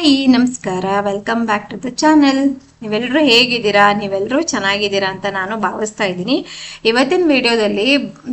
Hi, ನಮಸ್ಕಾರ. Welcome back to the channel ನೀವೆಲ್ಲರೂ ಹೇಗಿದ್ದೀರಾ? ನೀವೆಲ್ಲರೂ ಚೆನ್ನಾಗಿದ್ದೀರಾ ಅಂತ ನಾನು ಭಾವಿಸ್ತಾ ಇದ್ದೀನಿ. ಇವತ್ತಿನ ವಿಡಿಯೋದಲ್ಲಿ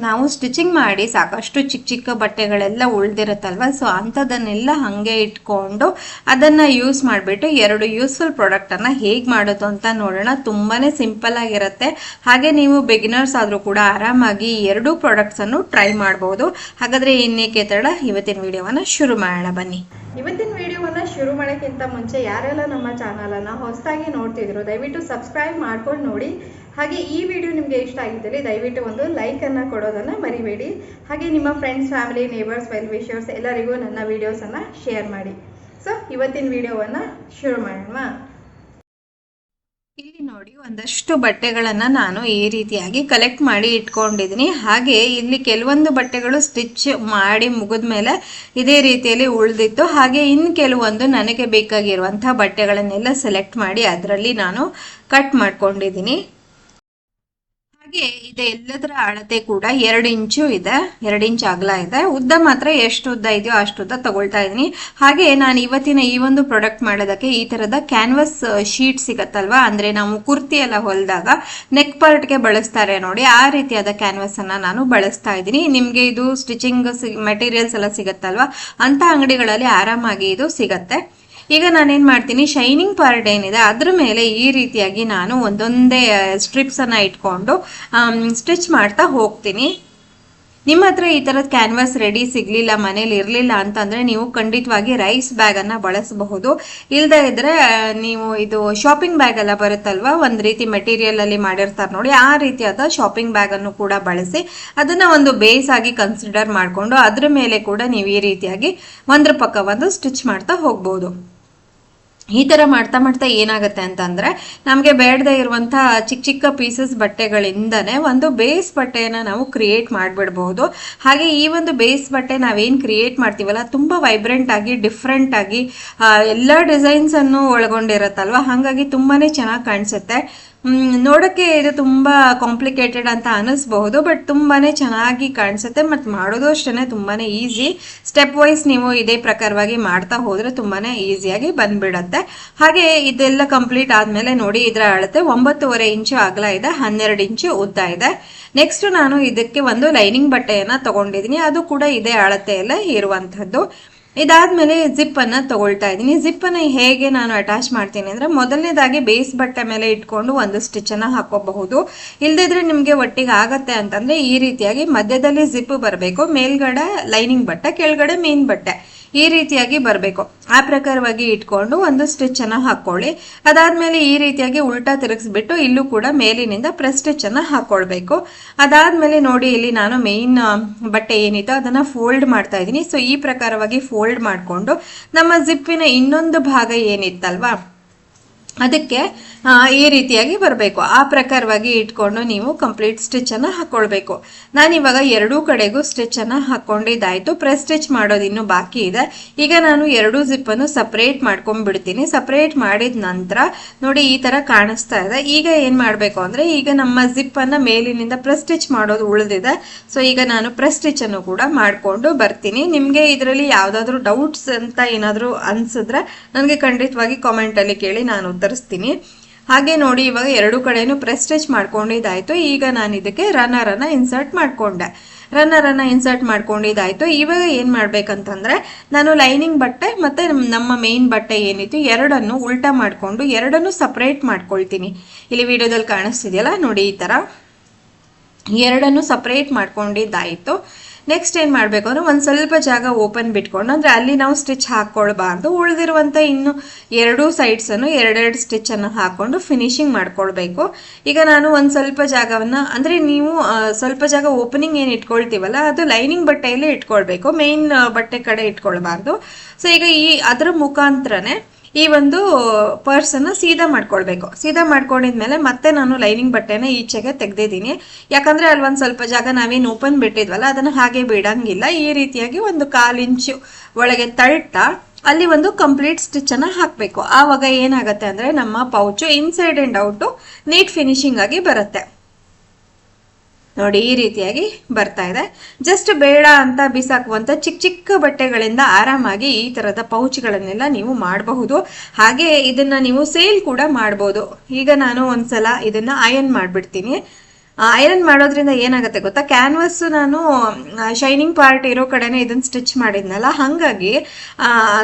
ನಾವು ಸ್ಟಿಚಿಂಗ್ ಮಾಡಿ ಸಾಕಷ್ಟು ಚಿಕ್ಕ ಚಿಕ್ಕ ಬಟ್ಟೆಗಳೆಲ್ಲ ಉಳ್ದಿರುತ್ತಲ್ವ? ಸೊ ಅಂಥದ್ದನ್ನೆಲ್ಲ ಹಾಗೆ ಇಟ್ಕೊಂಡು ಅದನ್ನು ಯೂಸ್ ಮಾಡಿಬಿಟ್ಟು ಎರಡು ಯೂಸ್ಫುಲ್ ಪ್ರಾಡಕ್ಟನ್ನು ಹೇಗೆ ಮಾಡೋದು ಅಂತ ನೋಡೋಣ. ತುಂಬಾ ಸಿಂಪಲ್ ಆಗಿರುತ್ತೆ. ಹಾಗೆ ನೀವು ಬಿಗಿನರ್ಸ್ ಆದರೂ ಕೂಡ ಆರಾಮಾಗಿ ಎರಡೂ ಪ್ರಾಡಕ್ಟ್ಸನ್ನು ಟ್ರೈ ಮಾಡ್ಬೋದು. ಹಾಗಾದರೆ ಇನ್ನೇಕೆ ತಡ ಇವತ್ತಿನ ವಿಡಿಯೋವನ್ನು ಶುರು ಮಾಡೋಣ. ಬನ್ನಿ. ಇವತ್ತಿನ ವಿಡಿಯೋವನ್ನು ಶುರು ಮಾಡೋಕ್ಕಿಂತ ಮುಂಚೆ ಯಾರೆಲ್ಲ ನಮ್ಮ ಚಾನಲನ್ನು ಹೊಸದಾಗಿ ನೋಡ್ತಿದ್ರು ದಯವಿಟ್ಟು ಸಬ್ಸ್ಕ್ರೈಬ್ ಮಾಡ್ಕೊಂಡು ನೋಡಿ. ಹಾಗೆ ಈ ವಿಡಿಯೋ ನಿಮಗೆ ಇಷ್ಟ ಆಗಿದ್ದಲ್ಲಿ ದಯವಿಟ್ಟು ಒಂದು ಲೈಕನ್ನು ಕೊಡೋದನ್ನು ಮರಿಬೇಡಿ. ಹಾಗೆ ನಿಮ್ಮ friends family neighbours well wishers ಎಲ್ಲರಿಗೂ ನನ್ನ ವಿಡಿಯೋಸನ್ನು ಶೇರ್ ಮಾಡಿ. ಸೊ ಇವತ್ತಿನ ವಿಡಿಯೋವನ್ನು ಶುರು ಮಾಡೋಣ. ನೋಡಿ ಒಂದಷ್ಟು ಬಟ್ಟೆಗಳನ್ನು ನಾನು ಈ ರೀತಿಯಾಗಿ ಕಲೆಕ್ಟ್ ಮಾಡಿ ಇಟ್ಕೊಂಡಿದ್ದೀನಿ. ಹಾಗೆ ಇಲ್ಲಿ ಕೆಲವೊಂದು ಬಟ್ಟೆಗಳು ಸ್ಟಿಚ್ ಮಾಡಿ ಮುಗಿದ ಮೇಲೆ ಇದೇ ರೀತಿಯಲ್ಲಿ ಉಳಿದಿತ್ತು. ಹಾಗೆ ಇನ್ನು ಕೆಲವೊಂದು ನನಗೆ ಬೇಕಾಗಿರುವಂಥ ಬಟ್ಟೆಗಳನ್ನೆಲ್ಲ ಸೆಲೆಕ್ಟ್ ಮಾಡಿ ಅದರಲ್ಲಿ ನಾನು ಕಟ್ ಮಾಡ್ಕೊಂಡಿದ್ದೀನಿ. ಹಾಗೆ ಇದೆ, ಎಲ್ಲದರ ಅಳತೆ ಕೂಡ ಎರಡು ಇಂಚು ಇದೆ, ಎರಡು ಇಂಚು ಅಗಲ ಇದೆ. ಉದ್ದ ಮಾತ್ರ ಎಷ್ಟು ಉದ್ದ ಇದೆಯೋ ಅಷ್ಟು ಉದ್ದ ತಗೊಳ್ತಾ ಇದ್ದೀನಿ. ಹಾಗೆ ನಾನು ಇವತ್ತಿನ ಈ ಒಂದು ಪ್ರಾಡಕ್ಟ್ ಮಾಡೋದಕ್ಕೆ ಈ ತರದ ಕ್ಯಾನ್ವಸ್ ಶೀಟ್ ಸಿಗತ್ತಲ್ವಾ? ಅಂದ್ರೆ ನಾವು ಕುರ್ತಿ ಎಲ್ಲ ಹೊಲಿದಾಗ ನೆಕ್ ಪಾರ್ಟ್ಗೆ ಬಳಸ್ತಾರೆ ನೋಡಿ. ಆ ರೀತಿಯಾದ ಕ್ಯಾನ್ವಸನ್ನು ನಾನು ಬಳಸ್ತಾ ಇದ್ದೀನಿ. ನಿಮಗೆ ಇದು ಸ್ಟಿಚಿಂಗ್ ಮೆಟೀರಿಯಲ್ಸ್ ಎಲ್ಲ ಸಿಗತ್ತಲ್ವಾ? ಅಂತ ಅಂಗಡಿಗಳಲ್ಲಿ ಆರಾಮಾಗಿ ಇದು ಸಿಗತ್ತೆ. ಈಗ ನಾನೇನು ಮಾಡ್ತೀನಿ ಶೈನಿಂಗ್ ಪಾರ್ಟ್ ಏನಿದೆ, ಅದ್ರ ಮೇಲೆ ಈ ರೀತಿಯಾಗಿ ನಾನು ಒಂದೊಂದೇ ಸ್ಟ್ರಿಪ್ಸನ್ನು ಇಟ್ಕೊಂಡು ಸ್ಟಿಚ್ ಮಾಡ್ತಾ ಹೋಗ್ತೀನಿ. ನಿಮ್ಮ ಹತ್ರ ಈ ಥರದ ಕ್ಯಾನ್ವಾಸ್ ರೆಡಿ ಸಿಗಲಿಲ್ಲ, ಮನೇಲಿ ಇರಲಿಲ್ಲ ಅಂತಂದರೆ ನೀವು ಖಂಡಿತವಾಗಿ ರೈಸ್ ಬ್ಯಾಗನ್ನು ಬಳಸಬಹುದು. ಇಲ್ಲದೇ ಇದ್ದರೆ ನೀವು ಇದು ಶಾಪಿಂಗ್ ಬ್ಯಾಗೆಲ್ಲ ಬರುತ್ತಲ್ವ, ಒಂದ್ ರೀತಿ ಮೆಟೀರಿಯಲಲ್ಲಿ ಮಾಡಿರ್ತಾರೆ ನೋಡಿ, ಆ ರೀತಿಯಾದ ಶಾಪಿಂಗ್ ಬ್ಯಾಗನ್ನು ಕೂಡ ಬಳಸಿ, ಅದನ್ನು ಒಂದು ಬೇಸ್ ಆಗಿ ಕನ್ಸಿಡರ್ ಮಾಡಿಕೊಂಡು, ಅದ್ರ ಮೇಲೆ ಕೂಡ ನೀವು ಈ ರೀತಿಯಾಗಿ ಒಂದ್ರ ಪಕ್ಕ ಒಂದು ಸ್ಟಿಚ್ ಮಾಡ್ತಾ ಹೋಗ್ಬೋದು. ಈ ತರ ಮಾಡ್ತಾ ಮಾಡ್ತಾ ಏನಾಗುತ್ತೆ ಅಂತಂದ್ರೆ ನಮಗೆ ಬೇಡದೇ ಇರುವಂತ ಚಿಕ್ಕ ಚಿಕ್ಕ ಪೀಸಸ್ ಬಟ್ಟೆಗಳಿಂದನೇ ಒಂದು ಬೇಸ್ ಬಟ್ಟೆಯನ್ನ ನಾವು ಕ್ರಿಯೇಟ್ ಮಾಡ್ಬಿಡ್ಬಹುದು. ಹಾಗೆ ಈ ಒಂದು ಬೇಸ್ ಬಟ್ಟೆ ನಾವೇನ್ ಕ್ರಿಯೇಟ್ ಮಾಡ್ತೀವಲ್ಲ, ತುಂಬಾ ವೈಬ್ರೆಂಟ್ ಆಗಿ ಡಿಫ್ರೆಂಟ್ ಆಗಿ ಎಲ್ಲ ಡಿಸೈನ್ಸ್ ಅನ್ನು ಒಳಗೊಂಡಿರತ್ತಲ್ವಾ? ಹಾಗಾಗಿ ತುಂಬಾನೇ ಚೆನ್ನಾಗಿ ಕಾಣಿಸುತ್ತೆ. ನೋಡಕ್ಕೆ ಇದು ತುಂಬ ಕಾಂಪ್ಲಿಕೇಟೆಡ್ ಅಂತ ಅನ್ನಿಸ್ಬಹುದು ಬಟ್ ತುಂಬಾ ಚೆನ್ನಾಗಿ ಕಾಣಿಸುತ್ತೆ ಮತ್ತು ಮಾಡೋದು ಅಷ್ಟೇ ತುಂಬಾ ಈಸಿ ಸ್ಟೆಪ್ ವೈಸ್ ನೀವು ಇದೇ ಪ್ರಕಾರವಾಗಿ ಮಾಡ್ತಾ ಹೋದರೆ ತುಂಬಾ ಈಸಿಯಾಗಿ ಬಂದ್ಬಿಡತ್ತೆ. ಹಾಗೆ ಇದೆಲ್ಲ ಕಂಪ್ಲೀಟ್ ಆದಮೇಲೆ ನೋಡಿ ಇದರ ಅಳತೆ ಒಂಬತ್ತುವರೆ ಇಂಚು ಅಗಲ ಇದೆ, ಹನ್ನೆರಡು ಇಂಚು ಉದ್ದ ಇದೆ. ನೆಕ್ಸ್ಟ್ ನಾನು ಇದಕ್ಕೆ ಒಂದು ಲೈನಿಂಗ್ ಬಟ್ಟೆಯನ್ನು ತಗೊಂಡಿದ್ದೀನಿ, ಅದು ಕೂಡ ಇದೇ ಅಳತೆಯಲ್ಲೇ ಇರುವಂತಹದ್ದು ಇದಾದ್ಮೇಲೆ ಜಿಪ್ ಅನ್ನ ತಗೊಳ್ತಾ ಇದ್ದೀನಿ. ಜಿಪ್ ಅನ್ನ ಹೇಗೆ ನಾನು ಅಟ್ಯಾಚ್ ಮಾಡ್ತೀನಿ ಅಂದರೆ ಮೊದಲನೇದಾಗಿ ಬೇಸ್ ಬಟ್ಟೆ ಮೇಲೆ ಇಟ್ಕೊಂಡು ಒಂದು ಸ್ಟಿಚ್ ಅನ್ನ ಹಾಕೋಬಹುದು ಇಲ್ದಿದ್ರೆ ನಿಮಗೆ ಒಟ್ಟಿಗೆ ಆಗತ್ತೆ ಅಂತಂದ್ರೆ ಈ ರೀತಿಯಾಗಿ ಮಧ್ಯದಲ್ಲಿ ಜಿಪ್ ಬರಬೇಕು. ಮೇಲ್ಗಡೆ ಲೈನಿಂಗ್ ಬಟ್ಟೆ, ಕೆಳಗಡೆ ಮೇನ್ ಬಟ್ಟೆ. ಈ ರೀತಿಯಾಗಿ ಬರಬೇಕು. ಆ ಪ್ರಕಾರವಾಗಿ ಇಟ್ಕೊಂಡು ಒಂದು ಸ್ಟಿಚ್ ಅನ್ನ ಹಾಕೊಳ್ಳಿ. ಅದಾದ್ಮೇಲೆ ಈ ರೀತಿಯಾಗಿ ಉಲ್ಟಾ ತಿರುಗಿಸ್ಬಿಟ್ಟು ಇಲ್ಲೂ ಕೂಡ ಮೇಲಿನಿಂದ ಪ್ರೆಸ್ ಸ್ಟಿಚ್ ಅನ್ನ ಹಾಕೊಳ್ಬೇಕು. ಅದಾದ್ಮೇಲೆ ನೋಡಿ ಇಲ್ಲಿ ನಾನು ಮೇಯ್ನ್ ಬಟ್ಟೆ ಏನಿತ್ತು ಅದನ್ನ ಫೋಲ್ಡ್ ಮಾಡ್ತಾ ಇದ್ದೀನಿ. ಸೊ ಈ ಪ್ರಕಾರವಾಗಿ ಫೋಲ್ಡ್ ಮಾಡಿಕೊಂಡು ನಮ್ಮ ಜಿಪ್ಪಿನ ಇನ್ನೊಂದು ಭಾಗ ಏನಿತ್ತಲ್ವಾ? ಅದಕ್ಕೆ ಈ ರೀತಿಯಾಗಿ ಬರಬೇಕು. ಆ ಪ್ರಕಾರವಾಗಿ ಇಟ್ಕೊಂಡು ನೀವು ಕಂಪ್ಲೀಟ್ ಸ್ಟಿಚ್ ಹಾಕ್ಕೊಳ್ಬೇಕು ನಾನಿವಾಗ ಎರಡೂ ಕಡೆಗೂ ಸ್ಟಿಚ್ ಹಾಕ್ಕೊಂಡಿದ್ದಾಯಿತು ಪ್ರೆಸ್ ಸ್ಟಿಚ್ ಮಾಡೋದು ಇನ್ನೂ ಬಾಕಿ ಇದೆ. ಈಗ ನಾನು ಎರಡೂ ಜಿಪ್ಪನ್ನು ಸಪ್ರೇಟ್ ಮಾಡ್ಕೊಂಡ್ಬಿಡ್ತೀನಿ. ಸಪ್ರೇಟ್ ಮಾಡಿದ ನಂತರ, ನೋಡಿ ಈ ಥರ ಕಾಣಿಸ್ತಾ ಇದೆ. ಈಗ ಏನು ಮಾಡಬೇಕು ಅಂದರೆ, ಈಗ ನಮ್ಮ ಜಿಪ್ಪನ್ನು ಮೇಲಿನಿಂದ ಪ್ರೆಸ್ ಸ್ಟಿಚ್ ಮಾಡೋದು ಉಳಿದಿದೆ. ಸೊ ಈಗ ನಾನು ಪ್ರೆಸ್ ಸ್ಟಿಚ್ ಅನ್ನು ಕೂಡ ಮಾಡಿಕೊಂಡು ಬರ್ತೀನಿ. ನಿಮಗೆ ಇದರಲ್ಲಿ ಯಾವುದಾದ್ರೂ ಡೌಟ್ಸ್ ಅಂತ ಏನಾದರೂ ಅನಿಸಿದ್ರೆ, ನನಗೆ ಖಂಡಿತವಾಗಿ ಕಾಮೆಂಟಲ್ಲಿ ಕೇಳಿ ನಾನು ಉತ್ತರಿಸ್ತೀನಿ ಹಾಗೆ ನೋಡಿ, ಇವಾಗ ಎರಡು ಕಡೆನೂ ಪ್ರೆಸ್ ಸ್ಟಿಚ್ ಮಾಡ್ಕೊಂಡಿದ್ದಾಯಿತು. ಈಗ ನಾನು ಇದಕ್ಕೆ ರನ್ನರನ್ನು ಇನ್ಸರ್ಟ್ ಮಾಡ್ಕೊಂಡೆ. ರನ್ನರನ್ನು ಇನ್ಸರ್ಟ್ ಮಾಡ್ಕೊಂಡಿದ್ದಾಯಿತು. ಇವಾಗ ಏನು ಮಾಡಬೇಕಂತಂದರೆ, ನಾನು ಲೈನಿಂಗ್ ಬಟ್ಟೆ ಮತ್ತೆ ನಮ್ಮ ಮೇನ್ ಬಟ್ಟೆ ಏನಿತ್ತು, ಎರಡನ್ನು ಉಲ್ಟಾ ಮಾಡ್ಕೊಂಡು ಎರಡನ್ನು ಸಪ್ರೇಟ್ ಮಾಡ್ಕೊಳ್ತೀನಿ. ಇಲ್ಲಿ ವಿಡಿಯೋದಲ್ಲಿ ಕಾಣಿಸ್ತಿದೆಯಲ್ಲ, ನೋಡಿ ಈ ಥರ ಎರಡನ್ನು ಸಪ್ರೇಟ್ ಮಾಡ್ಕೊಂಡಿದ್ದಾಯಿತು. ನೆಕ್ಸ್ಟ್ ಏನು ಮಾಡಬೇಕು ಅಂದ್ರೆ ಒಂದು ಸ್ವಲ್ಪ ಜಾಗ ಓಪನ್ ಬಿಟ್ಕೊಂಡು, ಅಂದರೆ ಅಲ್ಲಿ ನಾವು ಸ್ಟಿಚ್ ಹಾಕ್ಕೊಳ್ಬಾರ್ದು ಉಳಿದಿರುವಂಥ ಇನ್ನು ಎರಡೂ ಸೈಡ್ಸನ್ನು ಎರಡೆರಡು ಸ್ಟಿಚ್ಚನ್ನು ಹಾಕ್ಕೊಂಡು ಫಿನಿಶಿಂಗ್ ಮಾಡ್ಕೊಳ್ಬೇಕು. ಈಗ ನಾನು ಒಂದು ಸ್ವಲ್ಪ ಜಾಗವನ್ನು, ಅಂದರೆ ನೀವು ಸ್ವಲ್ಪ ಜಾಗ ಓಪನಿಂಗ್ ಏನು ಇಟ್ಕೊಳ್ತೀವಲ್ಲ, ಅದು ಲೈನಿಂಗ್ ಬಟ್ಟೆಯಲ್ಲೇ ಇಟ್ಕೊಳ್ಬೇಕು. ಮೇನ್ ಬಟ್ಟೆ ಕಡೆ ಇಟ್ಕೊಳ್ಬಾರ್ದು. ಸೊ ಈಗ ಈ ಅದರ ಮುಖಾಂತರನೇ ಈ ಒಂದು ಪರ್ಸ್ ಅನ್ನ ಸೀದಾ ಮಾಡ್ಕೊಳ್ಬೇಕು. ಸೀದಾ ಮಾಡ್ಕೊಂಡಿದ್ಮೇಲೆ ಮತ್ತೆ ನಾನು ಲೈನಿಂಗ್ ಬಟ್ಟೆನ ಈಚೆಗೆ ತೆಗ್ದಿದ್ದೀನಿ. ಯಾಕಂದ್ರೆ ಒಂದ್ ಸ್ವಲ್ಪ ಜಾಗ ನಾವೇನು ಓಪನ್ ಬಿಟ್ಟಿದ್ವಲ್ಲ, ಅದನ್ನ ಹಾಗೆ ಬಿಡಂಗಿಲ್ಲ. ಈ ರೀತಿಯಾಗಿ ಒಂದು ಕಾಲ್ ಇಂಚು ಒಳಗೆ ತಳ್ತಾ ಅಲ್ಲಿ ಒಂದು ಕಂಪ್ಲೀಟ್ ಸ್ಟಿಚ್ ಅನ್ನ ಹಾಕ್ಬೇಕು. ಆವಾಗ ಏನಾಗತ್ತೆ ಅಂದ್ರೆ ನಮ್ಮ pouch inside and out neat finishing ಆಗಿ ಬರುತ್ತೆ. ನೋಡಿ ಈ ರೀತಿಯಾಗಿ ಬರ್ತಾ ಇದೆ. ಜಸ್ಟ್ ಬೇಡ ಅಂತ ಬಿಸಾಕುವಂತ ಚಿಕ್ಕ ಚಿಕ್ಕ ಬಟ್ಟೆಗಳಿಂದ ಆರಾಮಾಗಿ ಈ ತರದ ಪೌಚ್ಗಳನ್ನೆಲ್ಲ ನೀವು ಮಾಡಬಹುದು. ಹಾಗೆ ಇದನ್ನ ನೀವು ಸೇಲ್ ಕೂಡ ಮಾಡಬಹುದು ಈಗ ನಾನು ಒಂದ್ಸಲ ಇದನ್ನ ಅಯನ್ ಮಾಡ್ಬಿಡ್ತೀನಿ. ಐರನ್ ಮಾಡೋದ್ರಿಂದ ಏನಾಗುತ್ತೆ ಗೊತ್ತಾ? ಕ್ಯಾನ್ವಸ್ ನಾನು ಶೈನಿಂಗ್ ಪಾರ್ಟ್ ಇರೋ ಕಡೆನೇ ಇದನ್ನ ಸ್ಟಿಚ್ ಮಾಡಿದ್ನಲ್ಲ, ಹಾಗಾಗಿ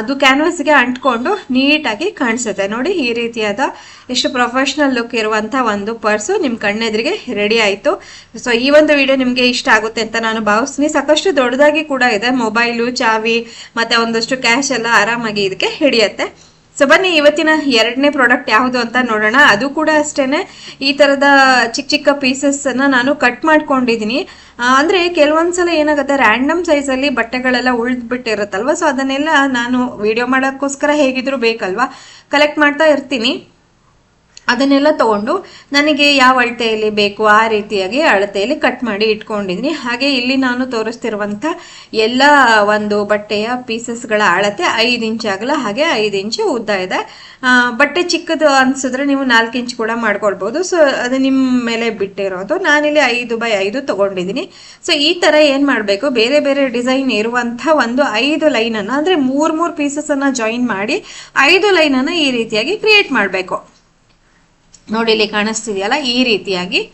ಅದು ಕ್ಯಾನ್ವಸ್ಗೆ ಅಂಟ್ಕೊಂಡು ನೀಟಾಗಿ ಕಾಣಿಸುತ್ತೆ. ನೋಡಿ, ಈ ರೀತಿಯಾದ ಎಷ್ಟು ಪ್ರೊಫೆಷ್ನಲ್ ಲುಕ್ ಇರುವಂತ ಒಂದು ಪರ್ಸು ನಿಮ್ಮ ಕಣ್ಣೆದ್ರಿಗೆ ರೆಡಿ ಆಯಿತು. ಸೊ ಈ ಒಂದು ವಿಡಿಯೋ ನಿಮಗೆ ಇಷ್ಟ ಆಗುತ್ತೆ ಅಂತ ನಾನು ಭಾವಿಸ್ತೀನಿ. ಸಾಕಷ್ಟು ದೊಡ್ಡದಾಗಿ ಕೂಡ ಇದೆ. ಮೊಬೈಲು ಚಾವಿ, ಮತ್ತೆ ಒಂದಷ್ಟು ಕ್ಯಾಶ್ ಎಲ್ಲ ಆರಾಮಾಗಿ ಇದಕ್ಕೆ ಹಿಡಿಯತ್ತೆ. ಸೊ ಬನ್ನಿ, ಇವತ್ತಿನ ಎರಡನೇ ಪ್ರಾಡಕ್ಟ್ ಯಾವುದು ಅಂತ ನೋಡೋಣ. ಅದು ಕೂಡ ಅಷ್ಟೇನೆ. ಈ ತರದ ಚಿಕ್ಕ ಚಿಕ್ಕ ಪೀಸಸ್ ಅನ್ನ ನಾನು ಕಟ್ ಮಾಡ್ಕೊಂಡಿದ್ದೀನಿ. ಅಂದ್ರೆ ಕೆಲವೊಂದ್ಸಲ ಏನಾಗುತ್ತೆ ರ್ಯಾಂಡಮ್ ಸೈಜ್ ಅಲ್ಲಿ ಬಟ್ಟೆಗಳೆಲ್ಲ ಉಳ್ದ್ ಬಿಟ್ಟಿರುತ್ತಲ್ವಾ ಸೊ ಅದನ್ನೆಲ್ಲ ನಾನು ವಿಡಿಯೋ ಮಾಡೋಕ್ಕೋಸ್ಕರ ಹೇಗಿದ್ರು ಬೇಕಲ್ವಾ? ಕಲೆಕ್ಟ್ ಮಾಡ್ತಾ ಇರ್ತೀನಿ. ಅದನ್ನೆಲ್ಲ ತಗೊಂಡು ನನಗೆ ಯಾವ ಅಳತೆಯಲ್ಲಿ ಬೇಕು ಆ ರೀತಿಯಾಗಿ ಅಳತೆಯಲ್ಲಿ ಕಟ್ ಮಾಡಿ ಇಟ್ಕೊಂಡಿದ್ದೀನಿ. ಹಾಗೆ ಇಲ್ಲಿ ನಾನು ತೋರಿಸ್ತಿರುವಂಥ ಎಲ್ಲ ಒಂದು ಬಟ್ಟೆಯ ಪೀಸಸ್ಗಳ ಅಳತೆ ಐದು ಇಂಚ್ ಆಗಲ್ಲ, ಹಾಗೆ ಐದು ಇಂಚು ಉದ್ದ ಇದೆ. ಬಟ್ಟೆ ಚಿಕ್ಕದು ಅನ್ಸಿದ್ರೆ ನೀವು ನಾಲ್ಕು ಇಂಚ್ ಕೂಡ ಮಾಡ್ಕೊಳ್ಬೋದು. ಸೊ ಅದು ನಿಮ್ಮ ಮೇಲೆ ಬಿಟ್ಟಿರೋದು. ನಾನಿಲ್ಲಿ ಐದು ಬೈ ಐದು ತಗೊಂಡಿದ್ದೀನಿ. ಸೊ ಈ ತರ ಏನು ಮಾಡಬೇಕು? ಬೇರೆ ಬೇರೆ ಡಿಸೈನ್ ಇರುವಂತ ಒಂದು ಐದು ಲೈನ್ ಅಂದರೆ ಮೂರು ಮೂರ್ ಪೀಸಸ್ ಅನ್ನ ಜಾಯಿನ್ ಮಾಡಿ ಐದು ಲೈನ್ ಅನ್ನ ಈ ರೀತಿಯಾಗಿ ಕ್ರಿಯೇಟ್ ಮಾಡಬೇಕು. ನೋಡಿ ಇಲ್ಲಿ ಕಾಣಿಸ್ತಿದೆಯಲ್ಲ? ಈ ರೀತಿಯಾಗಿ.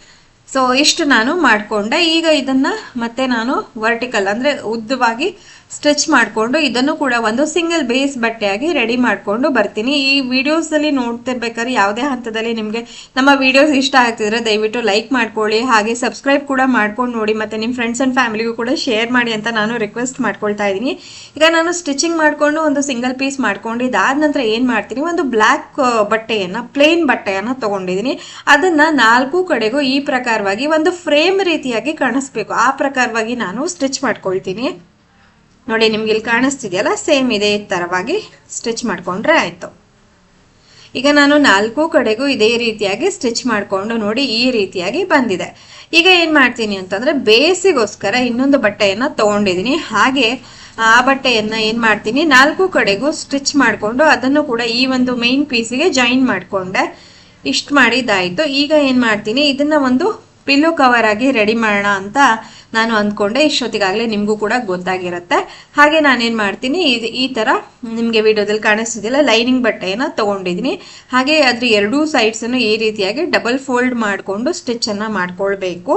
ಸೊ ಇಷ್ಟು ನಾನು ಮಾಡಿಕೊಂಡೆ. ಈಗ ಇದನ್ನ ಮತ್ತೆ ನಾನು ವರ್ಟಿಕಲ್ ಅಂದ್ರೆ ಉದ್ದವಾಗಿ ಸ್ಟಿಚ್ ಮಾಡಿಕೊಂಡು ಇದನ್ನು ಕೂಡ ಒಂದು ಸಿಂಗಲ್ ಬೇಸ್ ಬಟ್ಟೆಯಾಗಿ ರೆಡಿ ಮಾಡಿಕೊಂಡು ಬರ್ತೀನಿ. ಈ ವಿಡಿಯೋಸಲ್ಲಿ ನೋಡ್ತಿರ್ಬೇಕಾದ್ರೆ ಯಾವುದೇ ಹಂತದಲ್ಲಿ ನಿಮಗೆ ನಮ್ಮ ವಿಡಿಯೋಸ್ ಇಷ್ಟ ಆಗ್ತಿದ್ರೆ ದಯವಿಟ್ಟು ಲೈಕ್ ಮಾಡ್ಕೊಳ್ಳಿ. ಹಾಗೆ ಸಬ್ಸ್ಕ್ರೈಬ್ ಕೂಡ ಮಾಡ್ಕೊಂಡು ನೋಡಿ. ಮತ್ತು ನಿಮ್ಮ ಫ್ರೆಂಡ್ಸ್ ಅಂಡ್ ಫ್ಯಾಮಿಲಿಗೂ ಕೂಡ ಶೇರ್ ಮಾಡಿ ಅಂತ ನಾನು ರಿಕ್ವೆಸ್ಟ್ ಮಾಡ್ಕೊಳ್ತಾ ಇದ್ದೀನಿ. ಈಗ ನಾನು ಸ್ಟಿಚಿಂಗ್ ಮಾಡಿಕೊಂಡು ಒಂದು ಸಿಂಗಲ್ ಪೀಸ್ ಮಾಡ್ಕೊಂಡು ಇದಾದ ನಂತರ ಏನು ಮಾಡ್ತೀನಿ? ಒಂದು ಬ್ಲ್ಯಾಕ್ ಬಟ್ಟೆಯನ್ನು ಪ್ಲೇನ್ ಬಟ್ಟೆಯನ್ನು ತೊಗೊಂಡಿದ್ದೀನಿ. ಅದನ್ನು ನಾಲ್ಕು ಕಡೆಗೂ ಈ ಪ್ರಕಾರವಾಗಿ ಒಂದು ಫ್ರೇಮ್ ರೀತಿಯಾಗಿ ಕಾಣಿಸ್ಬೇಕು. ಆ ಪ್ರಕಾರವಾಗಿ ನಾನು ಸ್ಟಿಚ್ ಮಾಡ್ಕೊಳ್ತೀನಿ. ನೋಡಿ, ನಿಮ್ಗೆ ಇಲ್ಲಿ ಕಾಣಿಸ್ತಿದೆಯಲ್ಲ? ಸೇಮ್ ಇದೇ ತರವಾಗಿ ಸ್ಟಿಚ್ ಮಾಡ್ಕೊಂಡ್ರೆ ಆಯ್ತು. ಈಗ ನಾನು ನಾಲ್ಕು ಕಡೆಗೂ ಇದೇ ರೀತಿಯಾಗಿ ಸ್ಟಿಚ್ ಮಾಡಿಕೊಂಡು ನೋಡಿ ಈ ರೀತಿಯಾಗಿ ಬಂದಿದೆ. ಈಗ ಏನ್ ಮಾಡ್ತೀನಿ ಅಂತಂದ್ರೆ ಬೇಸಿಗೋಸ್ಕರ ಇನ್ನೊಂದು ಬಟ್ಟೆಯನ್ನ ತಗೊಂಡಿದ್ದೀನಿ. ಹಾಗೆ ಆ ಬಟ್ಟೆಯನ್ನ ಏನ್ ಮಾಡ್ತೀನಿ, ನಾಲ್ಕು ಕಡೆಗೂ ಸ್ಟಿಚ್ ಮಾಡಿಕೊಂಡು ಅದನ್ನು ಕೂಡ ಈ ಒಂದು ಮೈನ್ ಪೀಸಿಗೆ ಜಾಯಿನ್ ಮಾಡಿಕೊಂಡೆ. ಇಷ್ಟು ಮಾಡಿದ್ದಾಯ್ತು. ಈಗ ಏನ್ ಮಾಡ್ತೀನಿ, ಇದನ್ನ ಒಂದು ಪಿಲ್ಲು ಕವರ್ ಆಗಿ ರೆಡಿ ಮಾಡೋಣ ಅಂತ ನಾನು ಅಂದ್ಕೊಂಡೆ, ಇಷ್ಟೊತ್ತಿಗಾಗಲೇ ನಿಮಗೂ ಕೂಡ ಗೊತ್ತಾಗಿರುತ್ತೆ. ಹಾಗೆ ನಾನೇನು ಮಾಡ್ತೀನಿ, ಇದು ಈ ಥರ ನಿಮಗೆ ವಿಡಿಯೋದಲ್ಲಿ ಕಾಣಿಸ್ತಿದ್ದಿಲ್ಲ ಲೈನಿಂಗ್ ಬಟ್ಟೆಯನ್ನು ತಗೊಂಡಿದ್ದೀನಿ. ಹಾಗೆ ಅದ್ರ ಎರಡೂ ಸೈಡ್ಸನ್ನು ಈ ರೀತಿಯಾಗಿ ಡಬಲ್ ಫೋಲ್ಡ್ ಮಾಡಿಕೊಂಡು ಸ್ಟಿಚ್ಚನ್ನು ಮಾಡ್ಕೊಳ್ಬೇಕು.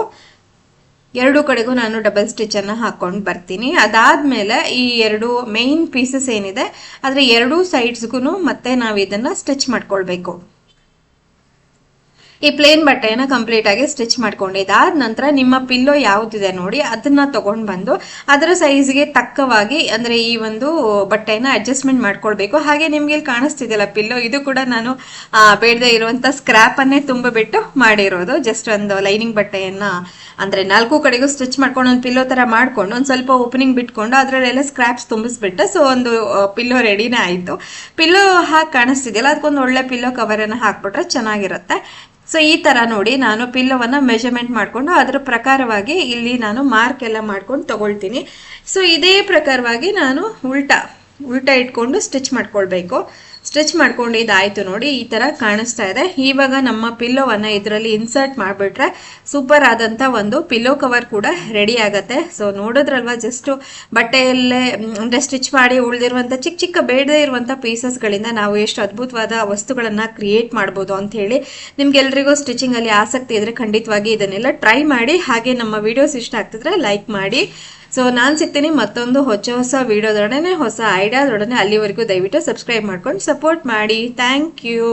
ಎರಡು ಕಡೆಗೂ ನಾನು ಡಬಲ್ ಸ್ಟಿಚನ್ನು ಹಾಕ್ಕೊಂಡು ಬರ್ತೀನಿ. ಅದಾದಮೇಲೆ ಈ ಎರಡು ಮೇಯ್ನ್ ಪೀಸಸ್ ಏನಿದೆ, ಅದರ ಎರಡೂ ಸೈಡ್ಸ್ಗೂ ಮತ್ತೆ ನಾವು ಇದನ್ನು ಸ್ಟಿಚ್ ಮಾಡ್ಕೊಳ್ಬೇಕು. ಈ ಪ್ಲೇನ್ ಬಟ್ಟೆಯನ್ನ ಕಂಪ್ಲೀಟ್ ಆಗಿ ಸ್ಟಿಚ್ ಮಾಡ್ಕೊಂಡಿದ್ದೆ ಆದ ನಂತರ ನಿಮ್ಮ ಪಿಲ್ಲೋ ಯಾವ್ದಿದೆ ನೋಡಿ, ಅದನ್ನ ತಗೊಂಡ್ ಬಂದು ಅದರ ಸೈಜ್ಗೆ ತಕ್ಕವಾಗಿ ಅಂದ್ರೆ ಈ ಒಂದು ಬಟ್ಟೆನ ಅಡ್ಜಸ್ಟ್ಮೆಂಟ್ ಮಾಡ್ಕೊಳ್ಬೇಕು. ಹಾಗೆ ನಿಮ್ಗೆ ಇಲ್ಲಿ ಕಾಣಿಸ್ತಿದೆಯಲ್ಲ ಪಿಲ್ಲೋ ಇದು ಕೂಡ ನಾನು ಬೇಡದೆ ಇರುವಂತ ಸ್ಕ್ರಾಪ್ ಅನ್ನೇ ತುಂಬಿಬಿಟ್ಟು ಮಾಡಿರೋದು. ಜಸ್ಟ್ ಒಂದು ಲೈನಿಂಗ್ ಬಟ್ಟೆಯನ್ನ ಅಂದ್ರೆ ನಾಲ್ಕು ಕಡೆಗೂ ಸ್ಟಿಚ್ ಮಾಡ್ಕೊಂಡು ಒಂದು ಪಿಲ್ಲೋ ತರ ಮಾಡ್ಕೊಂಡು ಒಂದು ಸ್ವಲ್ಪ ಓಪನಿಂಗ್ ಬಿಟ್ಕೊಂಡು ಅದರಲ್ಲೆಲ್ಲ ಸ್ಕ್ರಾಪ್ಸ್ ತುಂಬಿಸ್ಬಿಟ್ಟು ಸೊ ಒಂದು ಪಿಲ್ಲೋ ರೆಡಿನೇ ಆಯ್ತು. ಪಿಲ್ಲೋ ಹಾಕಿ ಕಾಣಿಸ್ತಿದೆಯಲ್ಲ, ಅದಕ್ಕೊಂದು ಒಳ್ಳೆ ಪಿಲ್ಲೋ ಕವರನ್ನು ಹಾಕ್ಬಿಟ್ರೆ ಚೆನ್ನಾಗಿರುತ್ತೆ. ಸೊ ಈ ತರ ನೋಡಿ ನಾನು ಪಿಲ್ಲೋವನ್ನ ಮೆಜರ್ಮೆಂಟ್ ಮಾಡಿಕೊಂಡು ಅದರ ಪ್ರಕಾರವಾಗಿ ಇಲ್ಲಿ ನಾನು ಮಾರ್ಕ್ ಎಲ್ಲ ಮಾಡ್ಕೊಂಡು ತಗೊಳ್ತೀನಿ. ಸೊ ಇದೇ ಪ್ರಕಾರವಾಗಿ ನಾನು ಉಲ್ಟಾ ಉಲ್ಟಾ ಇಟ್ಕೊಂಡು ಸ್ಟಿಚ್ ಮಾಡ್ಕೊಳ್ಬೇಕು. ಸ್ಟಿಚ್ ಮಾಡ್ಕೊಂಡು ಇದಾಯಿತು ನೋಡಿ, ಈ ತರ ಕಾಣಿಸ್ತಾ ಇದೆ. ಇವಾಗ ನಮ್ಮ ಪಿಲ್ಲೋವನ್ನು ಇದರಲ್ಲಿ ಇನ್ಸರ್ಟ್ ಮಾಡಿಬಿಟ್ರೆ ಸೂಪರ್ ಆದಂತ ಒಂದು ಪಿಲ್ಲೋ ಕವರ್ ಕೂಡ ರೆಡಿ ಆಗುತ್ತೆ. ಸೊ ನೋಡಿದ್ರಲ್ವ ಜಸ್ಟ್ ಬಟ್ಟೆಯಲ್ಲೇ, ಅಂದರೆ ಸ್ಟಿಚ್ ಮಾಡಿ ಉಳಿದಿರುವಂಥ ಚಿಕ್ಕ ಚಿಕ್ಕ ಬೇಡದೇ ಇರುವಂತ ಪೀಸಸ್ಗಳಿಂದ ನಾವು ಎಷ್ಟು ಅದ್ಭುತವಾದ ವಸ್ತುಗಳನ್ನು ಕ್ರಿಯೇಟ್ ಮಾಡ್ಬೋದು ಅಂತ ಹೇಳಿ ನಿಮ್ಗೆಲ್ರಿಗೂ ಸ್ಟಿಚಿಂಗ್ ಅಲ್ಲಿ ಆಸಕ್ತಿ ಇದ್ರೆ ಖಂಡಿತವಾಗಿ ಇದನ್ನೆಲ್ಲ ಟ್ರೈ ಮಾಡಿ. ಹಾಗೆ ನಮ್ಮ ವಿಡಿಯೋಸ್ ಇಷ್ಟ ಆಗ್ತಿದ್ರೆ ಲೈಕ್ ಮಾಡಿ. ಸೊ ನಾನು ಸಿಗ್ತೀನಿ, ಮತ್ತೊಂದು ಹೊಸ ಹೊಸ ವಿಡಿಯೋದೊಡನೆ, ಹೊಸ ಐಡಿಯಾದೊಡನೆ ಅಲ್ಲಿವರೆಗೂ ದಯವಿಟ್ಟು ಸಬ್ಸ್ಕ್ರೈಬ್ ಮಾಡ್ಕೊಂಡು ಸಪೋರ್ಟ್ ಮಾಡಿ. Thank you